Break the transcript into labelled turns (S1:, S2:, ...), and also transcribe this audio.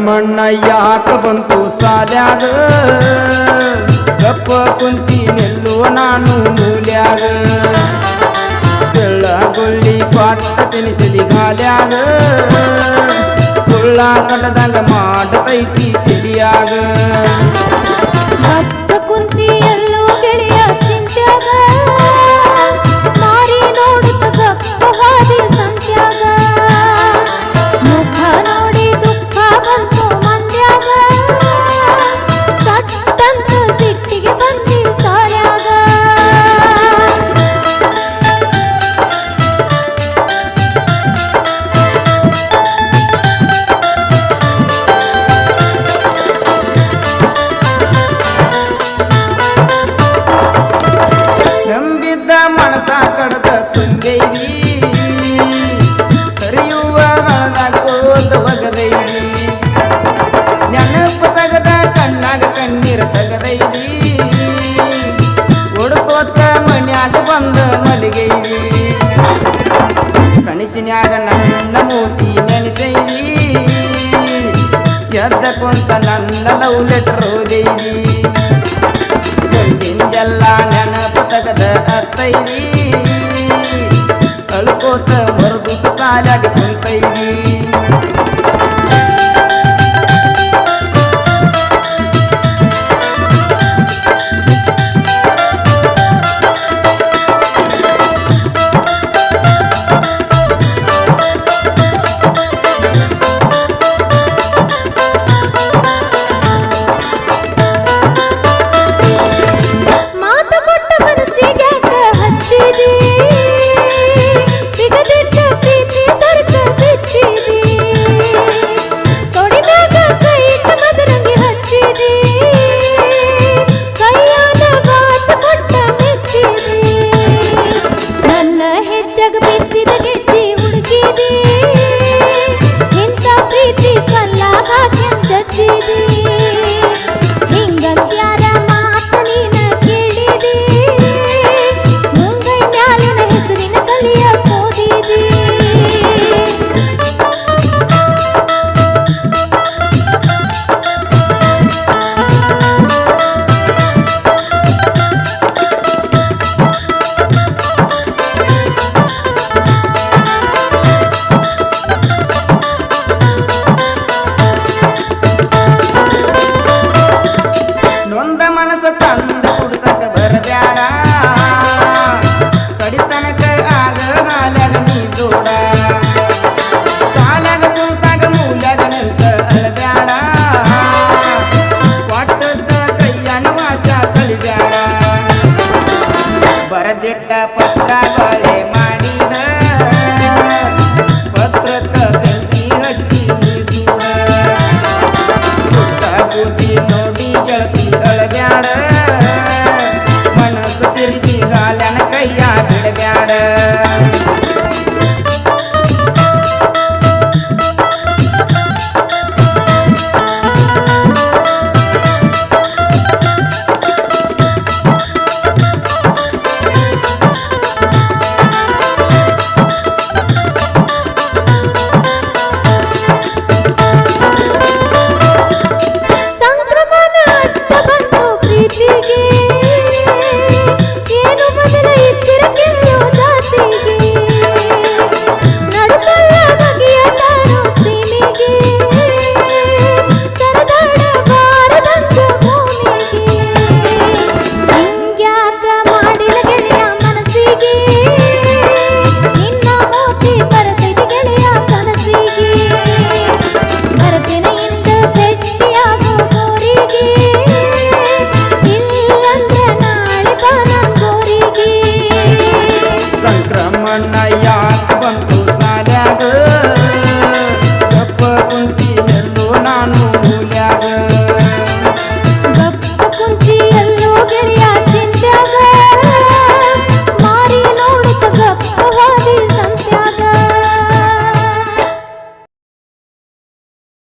S1: ಬ್ರಹ್ಮಣ್ಣ ಯಾಕ ಬಂತು ಸಾಲ್ಯಾಗ? ಗಪ್ಪ ಕುಂತಿ ನಿಲ್ಲು ನಾನು ಮೂಲ್ಯಾಗ. ಬೆಳ್ಳಗೊಳ್ಳಿ ಪಾಠ ತಿನಿಸಲಿ ಕಾಲ್ಯಾಗ ತುಳ್ಳ ಕಡದಂಗ ಮಾಡತೈತಿ ತಿಳಿಯಾಗ ಗೆದ್ದಕೊಂತ ನನ್ನ ಲವ್ ಲೆಟರ್ ಓದಿದಿ ನನ್ನ ಪುಸ್ತಕದ ಅತ್ತೈದಿ ಅಳ್ಕೋತ ಮರುದು ಸಾಲಾಗಿ